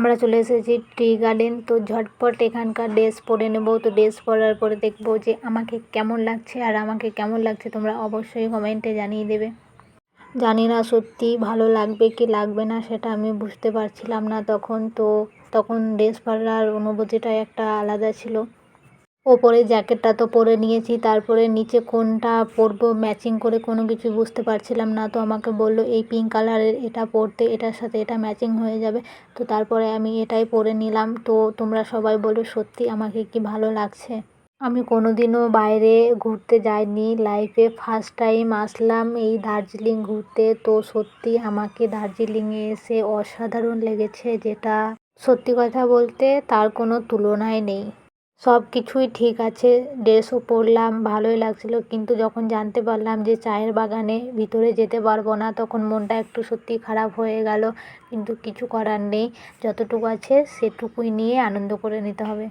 আমরা চলে এসেছি টি গার্ডেন। তো ঝটপট এখানকার ড্রেস পরে নেব। তো ড্রেস পরার পরে দেখব যে আমাকে কেমন লাগছে আর আমাকে কেমন লাগছে তোমরা অবশ্যই কমেন্টে জানিয়ে দেবে। জানি না সত্যি ভালো লাগবে কি লাগবে না, সেটা আমি বুঝতে পারছিলাম না তখন। তো তখন ড্রেস পরার অনুভূতিটাই একটা আলাদা ছিল। ওপরে জ্যাকেটটা তো পরে নিয়েছি, তারপরে নিচে কোনটা পরবো ম্যাচিং করে কোনো কিছু বুঝতে পারছিলাম না, তো আমাকে বলল এই পিঙ্ক কালারের এটা পরতে, এটার সাথে এটা ম্যাচিং হয়ে যাবে। তো তারপরে আমি এটাই পরে নিলাম, তো তোমরা সবাই বলো সত্যি আমাকে কি ভালো লাগছে। আমি কোনো দিনও বাইরে ঘুরতে যাইনি লাইফে ফার্স্ট টাইম আসলাম এই দার্জিলিং ঘুরতে, তো সত্যি আমাকে দার্জিলিংয়ে এসে অসাধারণ লেগেছে, যেটা সত্যি কথা বলতে তার কোনো তুলনাই নেই। সব কিছুই ঠিক আছে ড্রেসও পরলাম, ভালোই লাগছিল। কিন্তু যখন জানতে পারলাম যে চায়ের বাগানে ভিতরে যেতে পারব না, তখন মনটা একটু সত্যি খারাপ হয়ে গেল। কিন্তু কিছু করার নেই, যতটুকু আছে সেটুকুই নিয়ে আনন্দ করে নিতে হবে।